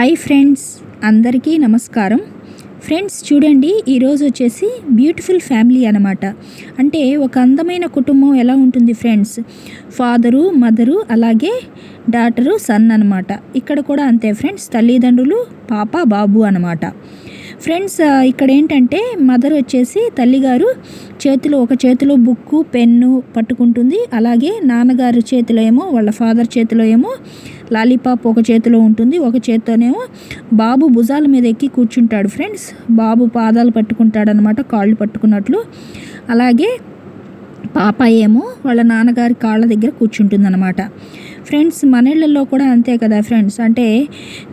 Hi friends అందరికీ నమస్కారం. Friends చూడండి ఈరోజు వచ్చేసి బ్యూటిఫుల్ ఫ్యామిలీ అనమాట అంటే ఒక అందమైన కుటుంబం ఎలా ఉంటుంది ఫ్రెండ్స్? ఫాదరు మదరు అలాగే డాటరు సన్ అనమాట ఇక్కడ కూడా అంతే ఫ్రెండ్స్ తల్లిదండ్రులు పాప బాబు అనమాట ఫ్రెండ్స్ ఇక్కడ ఏంటంటే మదర్ వచ్చేసి తల్లిగారు చేతిలో ఒక చేతిలో బుక్కు పెన్ను పట్టుకుంటుంది. అలాగే నాన్నగారు చేతిలో ఏమో వాళ్ళ ఫాదర్ చేతిలో ఏమో లాలీపాప్ ఒక చేతిలో ఉంటుంది ఒక చేతితోనేమో బాబు భుజాల మీద ఎక్కి కూర్చుంటాడు ఫ్రెండ్స్. బాబు పాదాలు పట్టుకుంటాడు అనమాట కాళ్ళు పట్టుకున్నట్లు. అలాగే పాప ఏమో వాళ్ళ నాన్నగారి కాళ్ళ దగ్గర కూర్చుంటుందన్నమాట. ఫ్రెండ్స్ మన ఇళ్ళల్లో కూడా అంతే కదా ఫ్రెండ్స్. అంటే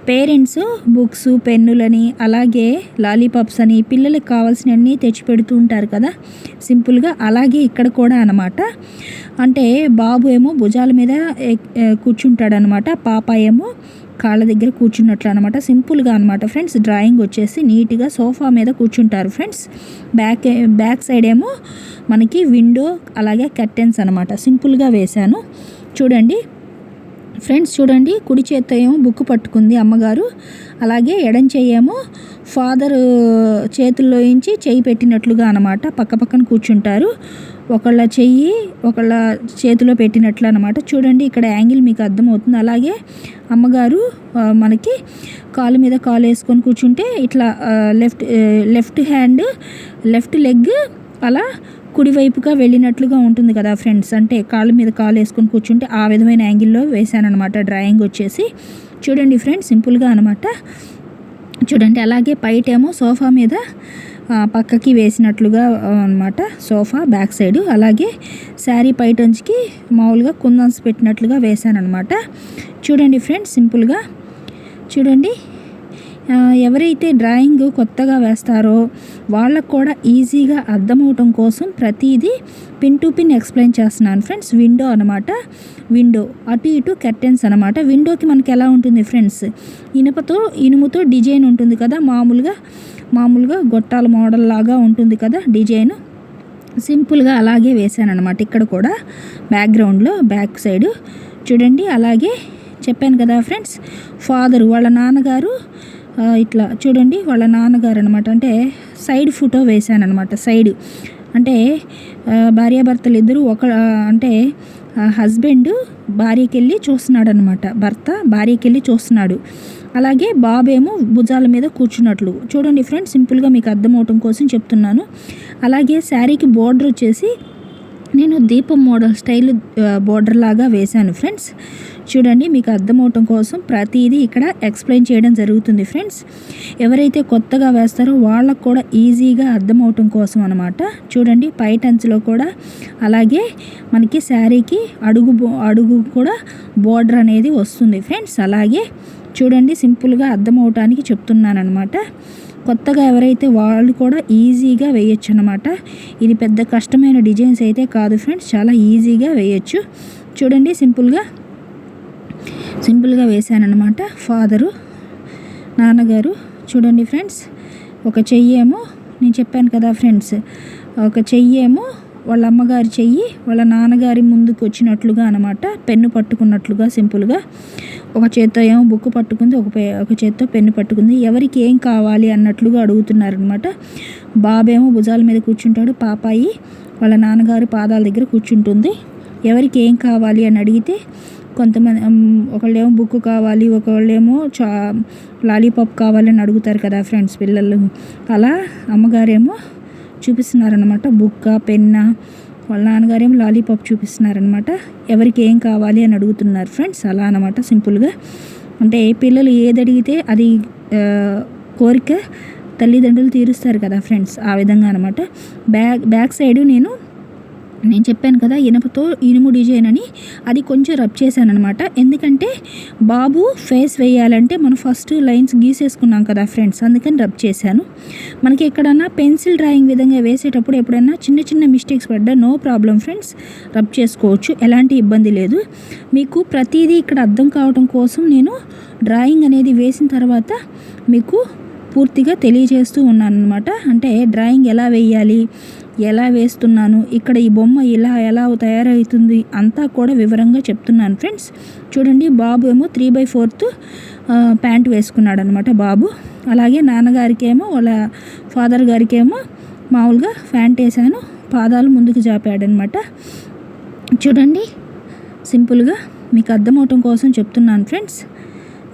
పేరెంట్స్ బుక్స్ పెన్నులని అలాగే లాలీపాప్స్ అని పిల్లలకి కావాల్సినవన్నీ తెచ్చిపెడుతూ ఉంటారు కదా. సింపుల్గా అలాగే ఇక్కడ కూడా అనమాట అంటే బాబు ఏమో భుజాల మీద కూర్చుంటాడు అనమాట పాప ఏమో కాళ్ళ దగ్గర కూర్చున్నట్లు అనమాట సింపుల్గా అనమాట ఫ్రెండ్స్. డ్రాయింగ్ వచ్చేసి నీట్గా సోఫా మీద కూర్చుంటారు ఫ్రెండ్స్. బ్యాక్ బ్యాక్ సైడ్ ఏమో మనకి విండో అలాగే కర్టెన్స్ అనమాట సింపుల్గా వేశాను. చూడండి. ఫ్రెండ్స్ చూడండి కుడి చేత్తో ఏమో బుక్ పట్టుకుంది అమ్మగారు. అలాగే ఎడం చేయేమో ఫాదర్ చేతుల్లో ఇంచి చెయ్యి పెట్టినట్లుగా అనమాట పక్క పక్కన కూర్చుంటారు. ఒకళ్ళ చెయ్యి ఒకళ్ళ చేతిలో పెట్టినట్లు అనమాట చూడండి ఇక్కడ యాంగిల్ మీకు అర్థమవుతుంది. అలాగే అమ్మగారు మనకి కాలు మీద కాలు వేసుకొని కూర్చుంటే ఇట్లా left left hand left leg అలా కుడివైపుగా వెళ్ళినట్లుగా ఉంటుంది కదా ఫ్రెండ్స్ అంటే కాళ్ళ మీద కాలు వేసుకొని కూర్చుంటే ఆ విధమైన యాంగిల్లో వేశానమాట అనమాట డ్రాయింగ్ వచ్చేసి. చూడండి ఫ్రెండ్స్ సింపుల్గా అనమాట చూడండి అలాగే పైటేమో సోఫా మీద పక్కకి వేసినట్లుగా అనమాట సోఫా బ్యాక్ సైడ్. అలాగే శారీ పైటంచుకి మామూలుగా కుందన్స్ పెట్టినట్లుగా వేశానమాట చూడండి ఫ్రెండ్స్ సింపుల్గా చూడండి ఎవరైతే డ్రాయింగ్ కొత్తగా వేస్తారో వాళ్ళకు కూడా ఈజీగా అర్థమవటం కోసం ప్రతిదీ పిన్ టు పిన్ ఎక్స్ప్లెయిన్ చేస్తున్నాను ఫ్రెండ్స్. విండో అనమాట విండో. అటు ఇటు కర్టెన్స్ అనమాట విండోకి మనకి ఎలా ఉంటుంది ఫ్రెండ్స్? ఇనుపతో ఇనుముతో డిజైన్ ఉంటుంది కదా మామూలుగా? మామూలుగా గొట్టాల మోడల్ లాగా ఉంటుంది కదా డిజైన్. సింపుల్గా అలాగే వేసాను అనమాట ఇక్కడ కూడా. బ్యాక్గ్రౌండ్లో బ్యాక్ సైడ్. చూడండి అలాగే చెప్పాను కదా ఫ్రెండ్స్. ఫాదర్ వాళ్ళ నాన్నగారు ఇట్లా చూడండి వాళ్ళ నాన్నగారు అనమాట అంటే సైడ్ ఫోటో వేశాను అనమాట సైడ్. అంటే భార్యాభర్తలు ఇద్దరు ఒక అంటే హస్బెండ్ భార్యకి వెళ్ళి చూస్తున్నాడు అనమాట భర్త భార్యకి వెళ్ళి చూస్తున్నాడు. అలాగే బాబేమో భుజాల మీద కూర్చున్నట్లు. చూడండి ఫ్రెండ్స్ సింపుల్గా మీకు అర్థమవటం కోసం చెప్తున్నాను. అలాగే శారీకి బోర్డర్ వచ్చేసి నేను దీపం మోడల్ స్టైల్ బోర్డర్ లాగా వేశాను ఫ్రెండ్స్. చూడండి మీకు అర్థమవటం కోసం ప్రతిదీ ఇక్కడ ఎక్స్ప్లెయిన్ చేయడం జరుగుతుంది ఫ్రెండ్స్ ఎవరైతే కొత్తగా వేస్తారో వాళ్ళకు కూడా ఈజీగా అర్థమవటం కోసం అనమాట చూడండి పై టంచ్లో కూడా అలాగే మనకి శారీకి అడుగు అడుగు కూడా బోర్డర్ అనేది వస్తుంది ఫ్రెండ్స్ అలాగే చూడండి సింపుల్గా అర్థమవటానికి చెప్తున్నాను అనమాట కొత్తగా ఎవరైతే వాళ్ళు కూడా ఈజీగా వేయచ్చు అనమాట ఇది పెద్ద కష్టమైన డిజైన్స్ అయితే కాదు ఫ్రెండ్స్ చాలా ఈజీగా వేయచ్చు. చూడండి సింపుల్గా సింపుల్గా వేసానమాట ఫాదరు నాన్నగారు. చూడండి ఫ్రెండ్స్ ఒక చెయ్యేమో నేను చెప్పాను కదా ఫ్రెండ్స్ ఒక చెయ్యేమో వాళ్ళ అమ్మగారి చెయ్యి వాళ్ళ నాన్నగారి ముందుకు వచ్చినట్లుగా అనమాట పెన్ను పట్టుకున్నట్లుగా సింపుల్గా. ఒక చేత్తో ఏమో బుక్ పట్టుకుంది ఒక ఒక చేత్తో పెన్ను పట్టుకుంది. ఎవరికి ఏం కావాలి అన్నట్లుగా అడుగుతున్నారనమాట బాబేమో భుజాల మీద కూర్చుంటాడు పాపాయి. వాళ్ళ నాన్నగారు పాదాల దగ్గర కూర్చుంటుంది. ఎవరికి ఏం కావాలి అని అడిగితే కొంతమంది ఒకళ్ళేమో బుక్ కావాలి ఒకళ్ళేమో చా లాలీపాప్ కావాలని అడుగుతారు కదా ఫ్రెండ్స్ పిల్లలు. అలా అమ్మగారేమో చూపిస్తున్నారనమాట బుక్క పెన్న వాళ్ళ నాన్నగారేమో లాలీపాప్ చూపిస్తున్నారనమాట ఎవరికి ఏం కావాలి అని అడుగుతున్నారు ఫ్రెండ్స్ అలా అనమాట సింపుల్గా అంటే పిల్లలు ఏది అడిగితే అది కోరిక తల్లిదండ్రులు తీరుస్తారు కదా ఫ్రెండ్స్ ఆ విధంగా అనమాట బ్యాక్ బ్యాక్ సైడ్ నేను నేను చెప్పాను కదా ఇనుపతో ఇనుము డిజైన్ అని అది కొంచెం రబ్ చేశాను అనమాట ఎందుకంటే బాబు ఫేస్ వేయాలంటే మనం ఫస్ట్ లైన్స్ గీసేసుకున్నాం కదా ఫ్రెండ్స్ అందుకని రబ్ చేశాను. మనకి ఎక్కడన్నా పెన్సిల్ డ్రాయింగ్ విధంగా వేసేటప్పుడు ఎప్పుడైనా చిన్న చిన్న మిస్టేక్స్ పడ్డా నో ప్రాబ్లం ఫ్రెండ్స్ రబ్ చేసుకోవచ్చు ఎలాంటి ఇబ్బంది లేదు. మీకు ప్రతిదీ ఇక్కడ అర్థం కావడం కోసం నేను డ్రాయింగ్ అనేది వేసిన తర్వాత మీకు పూర్తిగా తెలియజేస్తూ ఉన్నాను అనమాట అంటే డ్రాయింగ్ ఎలా వేయాలి ఎలా వేస్తున్నాను? ఇక్కడ ఈ బొమ్మ ఇలా ఎలా తయారవుతుంది? అంతా కూడా వివరంగా చెప్తున్నాను ఫ్రెండ్స్. చూడండి బాబు ఏమో త్రీ బై ఫోర్త్ ప్యాంట్ వేసుకున్నాడు అనమాట బాబు. అలాగే నాన్నగారికి ఏమో వాళ్ళ ఫాదర్ గారికి ఏమో మామూలుగా ప్యాంట్ వేసాను. పాదాలు ముందుకు జాపాడనమాట చూడండి సింపుల్గా మీకు అర్థమవటం కోసం చెప్తున్నాను ఫ్రెండ్స్.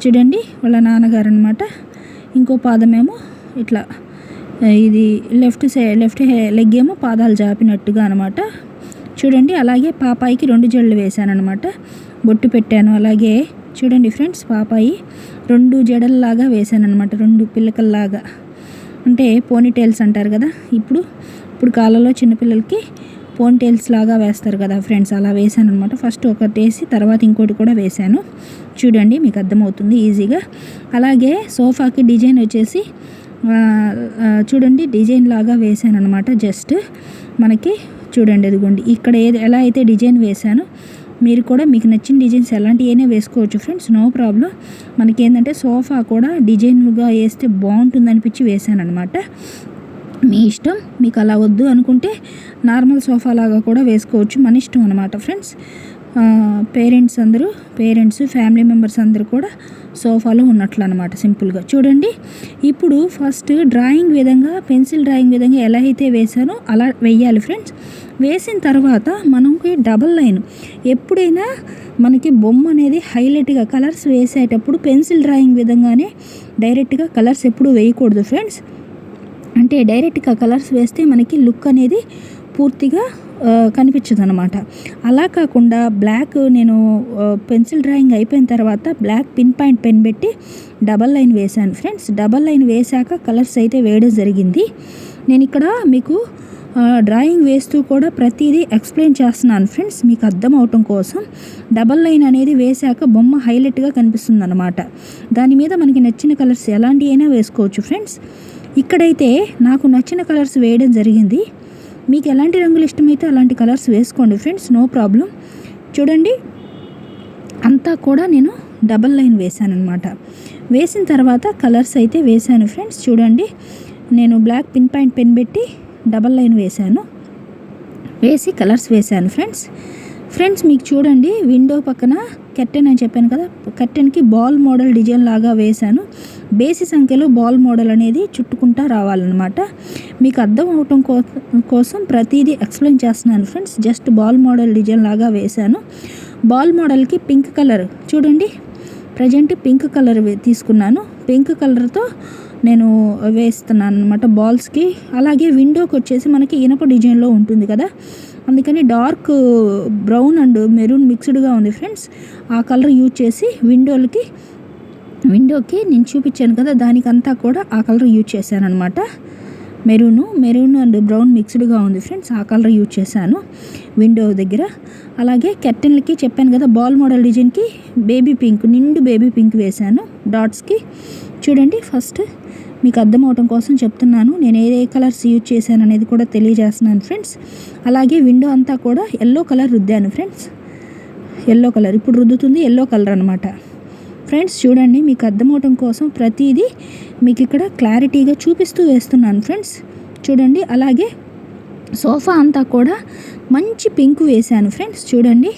చూడండి వాళ్ళ నాన్నగారు అనమాట ఇంకో పాదమేమో ఇట్లా ఇది లెఫ్ట్ సైడ్ లెఫ్ట్ లెగ్ ఏమో పాదాలు జాపినట్టుగా అనమాట. చూడండి అలాగే పాపాయికి రెండు జడలు వేశాను అనమాట బొట్టు పెట్టాను అలాగే చూడండి ఫ్రెండ్స్ పాపాయి రెండు జడల్లాగా వేశాను అనమాట రెండు పిల్లకల్లాగా అంటే పోనీ టైల్స్ అంటారు కదా ఇప్పుడు ఇప్పుడు కాలంలో చిన్నపిల్లలకి పోన్ టైల్స్ లాగా వేస్తారు కదా ఫ్రెండ్స్ అలా వేసాను అనమాట ఫస్ట్ ఒకటి వేసి తర్వాత ఇంకోటి కూడా వేశాను. చూడండి మీకు అర్థమవుతుంది ఈజీగా. అలాగే సోఫాకి డిజైన్ వచ్చేసి చూడండి డిజైన్ లాగా వేసాను అనమాట జస్ట్. మనకి చూడండి ఇదిగోండి. ఇక్కడ ఏది ఎలా అయితే డిజైన్ వేశానో మీరు కూడా మీకు నచ్చిన డిజైన్స్ ఎలాంటివైనా వేసుకోవచ్చు ఫ్రెండ్స్ నో ప్రాబ్లం. మనకి ఏంటంటే సోఫా కూడా డిజైన్గా వేస్తే బాగుంటుంది అనిపించి వేసాను అనమాట మీ ఇష్టం మీకు అలా వద్దు అనుకుంటే నార్మల్ సోఫా లాగా కూడా వేసుకోవచ్చు మన ఇష్టం అనమాట ఫ్రెండ్స్. పేరెంట్స్ అందరూ పేరెంట్స్ ఫ్యామిలీ మెంబర్స్ అందరూ కూడా సోఫాలో ఉన్నట్లు అనమాట సింపుల్గా. చూడండి ఇప్పుడు ఫస్ట్ డ్రాయింగ్ విధంగా పెన్సిల్ డ్రాయింగ్ విధంగా ఎలా అయితే వేసానో అలా వేయాలి ఫ్రెండ్స్. వేసిన తర్వాత మనకి డబల్ లైన్ ఎప్పుడైనా మనకి బొమ్మ అనేది హైలైట్గా కలర్స్ వేసేటప్పుడు పెన్సిల్ డ్రాయింగ్ విధంగానే డైరెక్ట్గా కలర్స్ ఎప్పుడు వేయకూడదు ఫ్రెండ్స్. అంటే డైరెక్ట్గా కలర్స్ వేస్తే మనకి లుక్ అనేది పూర్తిగా కనిపించదు అనమాట అలా కాకుండా బ్లాక్ నేను పెన్సిల్ డ్రాయింగ్ అయిపోయిన తర్వాత బ్లాక్ పిన్ పాయింట్ పెన్ పెట్టి డబల్ లైన్ వేశాను. ఫ్రెండ్స్ డబల్ లైన్ వేశాక కలర్స్ అయితే వేయడం జరిగింది. నేను ఇక్కడ మీకు డ్రాయింగ్ వేస్తూ కూడా ప్రతిదీ ఎక్స్ప్లెయిన్ చేస్తున్నాను ఫ్రెండ్స్ మీకు అర్థం అవటం కోసం. డబల్ లైన్ అనేది వేశాక బొమ్మ హైలైట్గా కనిపిస్తుంది అనమాట దాని మీద మనకి నచ్చిన కలర్స్ ఎలాంటి అయినా వేసుకోవచ్చు ఫ్రెండ్స్. ఇక్కడైతే నాకు నచ్చిన కలర్స్ వేయడం జరిగింది. మీకు ఎలాంటి రంగులు ఇష్టమైతే అలాంటి కలర్స్ వేసుకోండి ఫ్రెండ్స్ నో ప్రాబ్లం. చూడండి అంతా కూడా నేను డబల్ లైన్ వేశాను అనమాట వేసిన తర్వాత కలర్స్ అయితే వేశాను ఫ్రెండ్స్ చూడండి. నేను బ్లాక్ పిన్ పాయింట్ పెన్ పెట్టి డబల్ లైన్ వేశాను. వేసి కలర్స్ వేశాను ఫ్రెండ్స్. ఫ్రెండ్స్ మీకు చూడండి విండో పక్కన కర్టెన్ అని చెప్పాను కదా కర్టెన్కి బాల్ మోడల్ డిజైన్ లాగా వేశాను. బేసి సంఖ్యలో బాల్ మోడల్ అనేది చుట్టుకుంటా రావాలన్నమాట. మీకు అర్థం అవటం కో- కోసం ప్రతిదీ ఎక్స్ప్లెయిన్ చేస్తున్నాను friends. Just ball model design లాగా వేశాను. బాల్ మోడల్కి పింక్ కలర్ చూడండి. ప్రజెంట్ పింక్ కలర్ తీసుకున్నాను. పింక్ కలర్తో నేను వేస్తున్నాను అనమాట బాల్స్కి. అలాగే విండోకి వచ్చేసి మనకి ఇనప డిజైన్లో ఉంటుంది కదా అందుకని డార్క్ బ్రౌన్ అండ్ మెరూన్ మిక్స్డ్గా ఉంది ఫ్రెండ్స్. ఆ కలర్ యూజ్ చేసి విండోలకి విండోకి నేను చూపించాను కదా దానికంతా కూడా ఆ కలర్ యూజ్ చేశాను అనమాట మెరూను మెరూన్ అండ్ బ్రౌన్ మిక్స్డ్గా ఉంది ఫ్రెండ్స్ ఆ కలర్ యూజ్ చేశాను విండో దగ్గర. అలాగే కెర్టెన్లకి చెప్పాను కదా బాల్ మోడల్ డిజైన్కి బేబీ పింక్ నిండు బేబీ పింక్ వేశాను డాట్స్కి. చూడండి ఫస్ట్ మీకు అర్థం అవటం కోసం చెప్తున్నాను. నేను ఏ ఏ కలర్స్ యూజ్ చేశాను అనేది కూడా తెలియజేస్తున్నాను ఫ్రెండ్స్. అలాగే విండో అంతా కూడా ఎల్లో కలర్ రుద్దాను ఫ్రెండ్స్. Yellow colour. ఇప్పుడు రుద్దుతుంది ఎల్లో కలర్ అనమాట ఫ్రెండ్స్ చూడండి మీకు అర్థమవటం కోసం ప్రతిదీ మీకు ఇక్కడ క్లారిటీగా చూపిస్తూ వేస్తున్నాను ఫ్రెండ్స్. చూడండి అలాగే సోఫా అంతా కూడా మంచి పింక్ వేశాను ఫ్రెండ్స్. చూడండి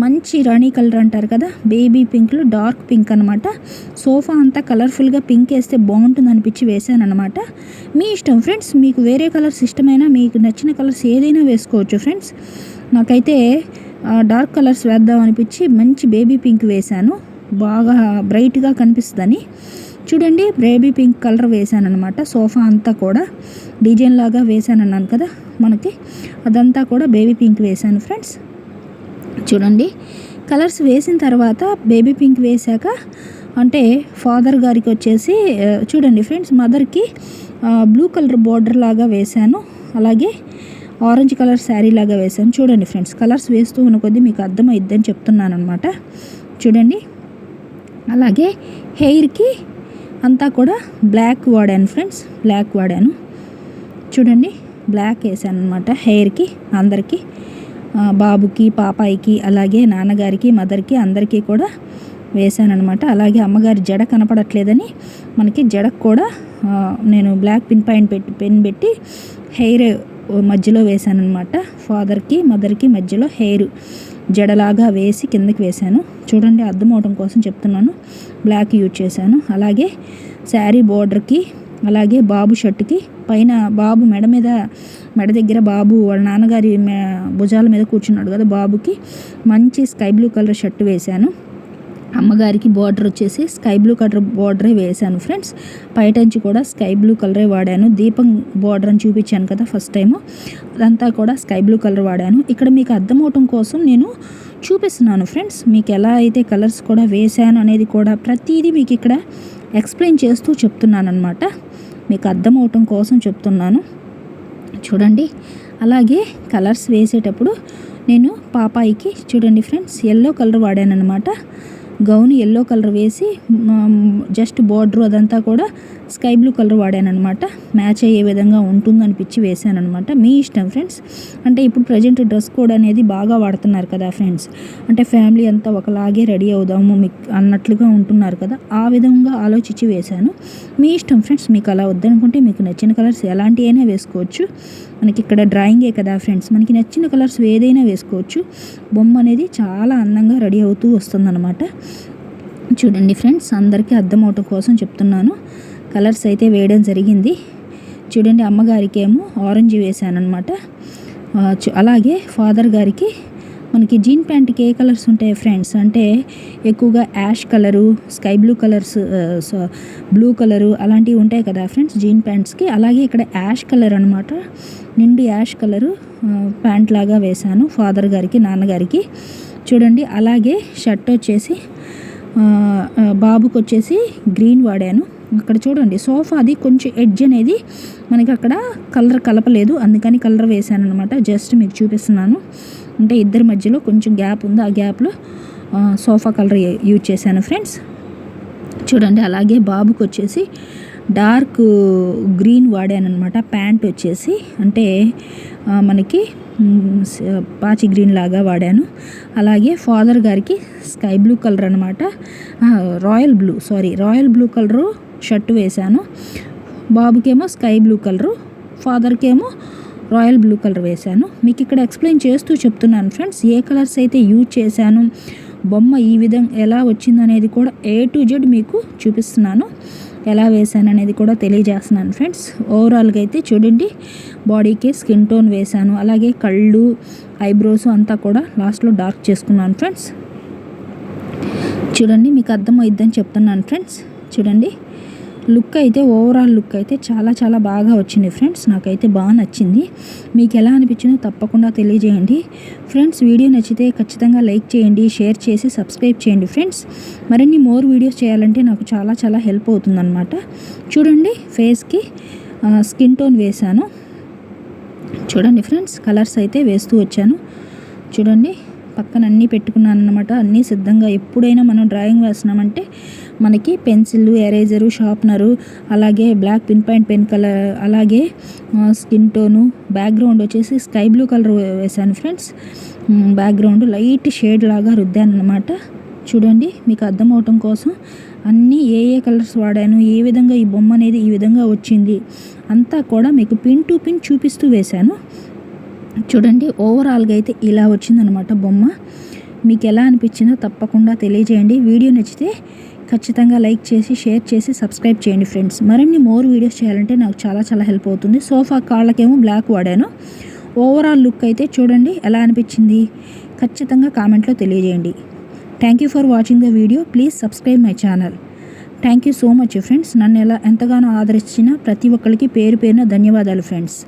మంచి రాణి కలర్ అంటారు కదా బేబీ పింక్లో డార్క్ పింక్ అనమాట సోఫా అంతా కలర్ఫుల్గా పింక్ వేస్తే బాగుంటుంది అనిపించి వేసాను అనమాట మీ ఇష్టం ఫ్రెండ్స్ మీకు వేరే కలర్స్ ఇష్టమైనా మీకు నచ్చిన కలర్స్ ఏదైనా వేసుకోవచ్చు ఫ్రెండ్స్ నాకైతే డార్క్ కలర్స్ వేద్దాం అనిపించి మంచి బేబీ పింక్ వేశాను బాగా బ్రైట్గా కనిపిస్తుందని. చూడండి బేబీ పింక్ కలర్ వేసాను అనమాట సోఫా అంతా కూడా. డిజైన్ లాగా వేసాను అన్నాను కదా మనకి. అదంతా కూడా బేబీ పింక్ వేసాను ఫ్రెండ్స్ చూడండి. కలర్స్ వేసిన తర్వాత బేబీ పింక్ వేశాక అంటే ఫాదర్ గారికి వచ్చేసి చూడండి ఫ్రెండ్స్ మదర్కి బ్లూ కలర్ బార్డర్ లాగా వేశాను. అలాగే ఆరెంజ్ కలర్ శారీ లాగా వేశాను. చూడండి ఫ్రెండ్స్ కలర్స్ వేస్తూ ఉన్న కొద్దీ మీకు అర్థమైద్దని చెప్తున్నాను అనమాట చూడండి. అలాగే హెయిర్కి అంతా కూడా బ్లాక్ వాడాను ఫ్రెండ్స్ బ్లాక్ వాడాను. చూడండి బ్లాక్ వేసాను అనమాట హెయిర్కి అందరికీ. బాబుకి పాపాయికి అలాగే నాన్నగారికి మదర్కి అందరికీ కూడా వేసాను అలాగే అమ్మగారి జడ కనపడట్లేదని మనకి జడకు కూడా నేను బ్లాక్ పిన్ పాయింట్ పెట్టి పెన్ పెట్టి హెయిర్ మధ్యలో వేసాను అనమాట ఫాదర్కి మదర్కి మధ్యలో హెయిర్ జడలాగా వేసి కిందకి వేశాను. చూడండి అర్థం అవడం కోసం చెప్తున్నాను. బ్లాక్ యూజ్ చేశాను. అలాగే శారీ బోర్డర్కి అలాగే బాబు షర్ట్కి. పైన బాబు మెడ మీద మెడ దగ్గర బాబు వాళ్ళ నాన్నగారి భుజాల మీద కూర్చున్నాడు కదా బాబుకి. మంచి స్కై బ్లూ కలర్ షర్ట్ వేశాను. అమ్మగారికి బార్డర్ వచ్చేసి స్కై బ్లూ కలర్ బార్డరే వేశాను ఫ్రెండ్స్. పైటంచి కూడా స్కై బ్లూ కలరే వాడాను. దీపం బార్డర్ అని చూపించాను కదా ఫస్ట్ టైము. అదంతా కూడా స్కై బ్లూ కలర్ వాడాను. ఇక్కడ మీకు అర్థమవటం కోసం నేను చూపిస్తున్నాను ఫ్రెండ్స్. మీకు ఎలా అయితే కలర్స్ కూడా వేశాను అనేది కూడా ప్రతిదీ మీకు ఇక్కడ ఎక్స్ప్లెయిన్ చేస్తూ చెప్తున్నాను అనమాట మీకు అర్థమవటం కోసం చెప్తున్నాను. చూడండి. అలాగే కలర్స్ వేసేటప్పుడు నేను పాపాయికి చూడండి ఫ్రెండ్స్ ఎల్లో కలర్ వాడాను అనమాట గౌన్ ఎల్లో కలర్ వేసి జస్ట్ బార్డర్ అదంతా కూడా స్కై బ్లూ కలర్ వాడానమాట మ్యాచ్ అయ్యే విధంగా ఉంటుందనిపించి వేసానమాట మీ ఇష్టం ఫ్రెండ్స్? అంటే ఇప్పుడు ప్రజెంట్ డ్రెస్ కోడ్ అనేది బాగా వాడుతున్నారు కదా ఫ్రెండ్స్. అంటే ఫ్యామిలీ అంతా ఒకలాగే రెడీ అవుదాము మీకు అన్నట్లుగా ఉంటున్నారు కదా. ఆ విధంగా ఆలోచించి వేశాను. మీ ఇష్టం ఫ్రెండ్స్? మీకు అలా వద్దనుకుంటే మీకు నచ్చిన కలర్స్ ఎలాంటి అయినా వేసుకోవచ్చు. మనకి ఇక్కడ డ్రాయింగే కదా ఫ్రెండ్స్. మనకి నచ్చిన కలర్స్ ఏదైనా వేసుకోవచ్చు. బొమ్మ అనేది చాలా అందంగా రెడీ అవుతూ వస్తుందన్నమాట. చూడండి ఫ్రెండ్స్ అందరికీ అర్థం అవటం కోసం చెప్తున్నాను. కలర్స్ అయితే వేయడం జరిగింది. చూడండి అమ్మగారికి ఏమో ఆరెంజ్ వేసానమాట అలాగే ఫాదర్ గారికి మనకి జీన్ ప్యాంట్కి ఏ కలర్స్ ఉంటాయి ఫ్రెండ్స్? అంటే ఎక్కువగా ash colour sky blue colours blue colour అలాంటివి ఉంటాయి కదా ఫ్రెండ్స్ జీన్ ప్యాంట్స్కి. అలాగే ఇక్కడ యాష్ కలర్ అనమాట నిండు యాష్ కలరు ప్యాంట్ లాగా వేశాను ఫాదర్ గారికి నాన్నగారికి. చూడండి అలాగే షర్ట్ వచ్చేసి బాబుకి వచ్చేసి గ్రీన్ వాడాను. అక్కడ చూడండి సోఫాది కొంచెం ఎడ్జ్ అనేది మనకి అక్కడ కలర్ కలపలేదు. అందుకని కలర్ వేసాను అనమాట జస్ట్ మీకు చూపిస్తున్నాను. అంటే ఇద్దరి మధ్యలో కొంచెం గ్యాప్ ఉంది. ఆ గ్యాప్లో సోఫా కలర్ యూజ్ చేశాను ఫ్రెండ్స్. చూడండి అలాగే బాబుకి వచ్చేసి డార్క్ గ్రీన్ వాడాను అనమాట ప్యాంట్ వచ్చేసి. అంటే మనకి పాచి గ్రీన్ లాగా వాడాను. అలాగే ఫాదర్ గారికి స్కై బ్లూ కలర్ అనమాట royal blue sorry royal blue colour shirt వేశాను. బాబుకేమో స్కై బ్లూ కలరు ఫాదర్కేమో రాయల్ బ్లూ కలర్ వేశాను. మీకు ఇక్కడ ఎక్స్ప్లెయిన్ చేస్తూ చెప్తున్నాను ఫ్రెండ్స్ ఏ కలర్స్ అయితే యూజ్ చేశాను బొమ్మ ఈ విధంగా ఎలా వచ్చిందనేది కూడా ఏ టు జెడ్ మీకు చూపిస్తున్నాను. ఎలా వేసాను అనేది కూడా తెలియజేస్తున్నాను ఫ్రెండ్స్. ఓవరాల్గా అయితే చూడండి బాడీకి స్కిన్ టోన్ వేశాను అలాగే కళ్ళు ఐబ్రోస్ అంతా కూడా లాస్ట్లో డార్క్ చేసుకున్నాను ఫ్రెండ్స్. చూడండి మీకు అర్థమవుద్దని చెప్తున్నాను ఫ్రెండ్స్. చూడండి లుక్ అయితే ఓవరాల్ లుక్ అయితే చాలా చాలా బాగా వచ్చింది ఫ్రెండ్స్. నాకైతే బాగా నచ్చింది. మీకు ఎలా అనిపించిందో తప్పకుండా తెలియజేయండి. ఫ్రెండ్స్ వీడియో నచ్చితే ఖచ్చితంగా లైక్ చేయండి షేర్ చేసి సబ్స్క్రైబ్ చేయండి ఫ్రెండ్స్. మరిన్ని మోర్ వీడియోస్ చేయాలంటే నాకు చాలా చాలా హెల్ప్ అవుతుందన్నమాట. చూడండి ఫేస్కి స్కిన్ టోన్ వేశాను. చూడండి ఫ్రెండ్స్ కలర్స్ అయితే వేస్తూ వచ్చాను. చూడండి. పక్కన అన్నీ పెట్టుకున్నాను అనమాట అన్నీ సిద్ధంగా ఎప్పుడైనా మనం డ్రాయింగ్ వేస్తున్నామంటే మనకి పెన్సిల్ ఎరేజరు షార్ప్నరు అలాగే black pin point pen colour అలాగే స్కిన్ టోను బ్యాక్గ్రౌండ్ వచ్చేసి స్కై బ్లూ కలర్ వేశాను ఫ్రెండ్స్. బ్యాక్గ్రౌండ్ లైట్ షేడ్ లాగా రుద్దాను అనమాట చూడండి మీకు అర్థం అవటం కోసం అన్నీ ఏ ఏ కలర్స్ వాడాను ఏ విధంగా ఈ బొమ్మ అనేది ఈ విధంగా వచ్చింది అంతా కూడా మీకు పిన్ టు పిన్ చూపిస్తూ వేశాను. చూడండి ఓవరాల్గా అయితే ఇలా వచ్చిందనమాట బొమ్మ. మీకు ఎలా అనిపించిందో తప్పకుండా తెలియజేయండి. వీడియో నచ్చితే ఖచ్చితంగా లైక్ చేసి షేర్ చేసి సబ్స్క్రైబ్ చేయండి ఫ్రెండ్స్. మరిన్ని మోర్ వీడియోస్ చేయాలంటే నాకు చాలా చాలా హెల్ప్ అవుతుంది. సోఫా కాళ్ళకేమో బ్లాక్ వాడాను. ఓవరాల్ లుక్ అయితే చూడండి ఎలా అనిపించింది? ఖచ్చితంగా కామెంట్లో తెలియజేయండి. Thank you for watching the video please subscribe my channel thank you so much friends నన్ను ఎలా ఎంతగానో ఆదరించిన ప్రతి ఒక్కరికి పేరు పేరున ధన్యవాదాలు ఫ్రెండ్స్